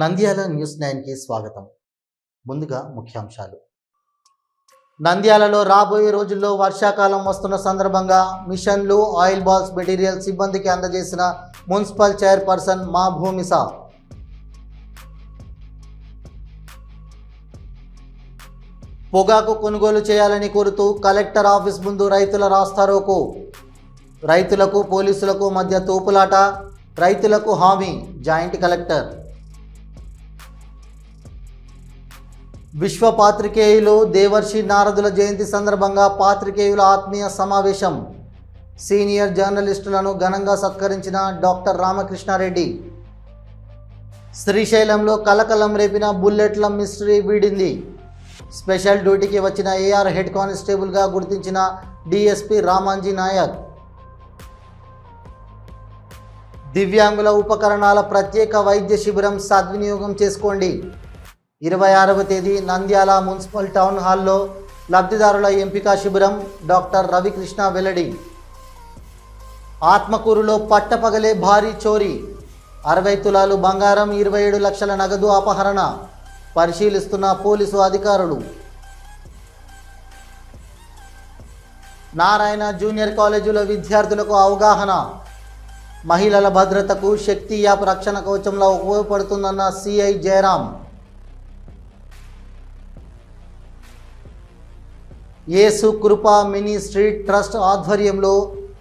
Nandyal news నైన్కి స్వాగతం. ముందుగా ముఖ్యాంశాలు. నంద్యాలలో రాబోయే రోజుల్లో వర్షాకాలం వస్తున్న సందర్భంగా మిషన్లు ఆయిల్ బాల్స్ మెటీరియల్ సిబ్బందికి అందజేసిన మున్సిపల్ చైర్పర్సన్ మా భూమిసా పొగాకు కొనుగోలు చేయాలని కోరుతూ కలెక్టర్ ఆఫీస్ ముందు రైతుల రాస్తారోకు. రైతులకు పోలీసులకు మధ్య తోపులాట రైతులకు హామీ జాయింట్ కలెక్టర్. విశ్వ పాత్రికేయులు దేవర్షి నారదుల జయంతి సందర్భంగా పాత్రికేయుల ఆత్మీయ సమావేశం. సీనియర్ జర్నలిస్టులను ఘనంగా సత్కరించిన డాక్టర్ రామకృష్ణారెడ్డి. శ్రీశైలంలో కలకలం రేపిన బుల్లెట్ల మిస్టరీ వీడింది. స్పెషల్ డ్యూటీకి వచ్చిన ఏఆర్ హెడ్ కానిస్టేబుల్గా గుర్తించిన డిఎస్పి రామాంజీ నాయక్. దివ్యాంగుల ఉపకరణాల ప్రత్యేక వైద్య శిబిరం సద్వినియోగం చేసుకోండి. ఇరవై ఆరవ తేదీ నంద్యాల మున్సిపల్ టౌన్ హాల్లో లబ్ధిదారుల ఎంపిక శిబిరం డాక్టర్ రవికృష్ణ వెల్లడి. ఆత్మకూరులో పట్టపగలే భారీ చోరీ. అరవై తులాలు బంగారం ఇరవై ఏడు లక్షల నగదు అపహరణ. పరిశీలిస్తున్న పోలీసు అధికారులు. నారాయణ జూనియర్ కాలేజీలో విద్యార్థులకు అవగాహన. మహిళల భద్రతకు శక్తి యాప్ రక్షణ కవచంలో ఉపయోగపడుతుందన్న CI Jayaram. Yesu Krupa mini street trust ఆధ్వర్యంలో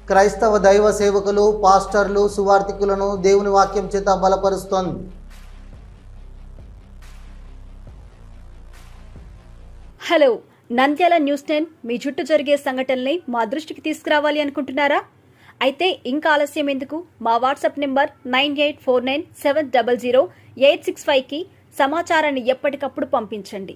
క్రైస్తవ దైవ సేవకులు పాస్టర్లు సువార్థికులను దేవుని వాక్యం చేత బలపరుస్తోంది. హలో నంద్యాల న్యూస్ టెన్ మీ చుట్టూ జరిగే సంఘటనల్ని మా దృష్టికి తీసుకురావాలి అనుకుంటున్నారా? అయితే ఇంకా ఆలస్యం ఎందుకు? మా WhatsApp number nine eight four nine seven double zero eight six ఫైవ్కి సమాచారాన్ని ఎప్పటికప్పుడు పంపించండి.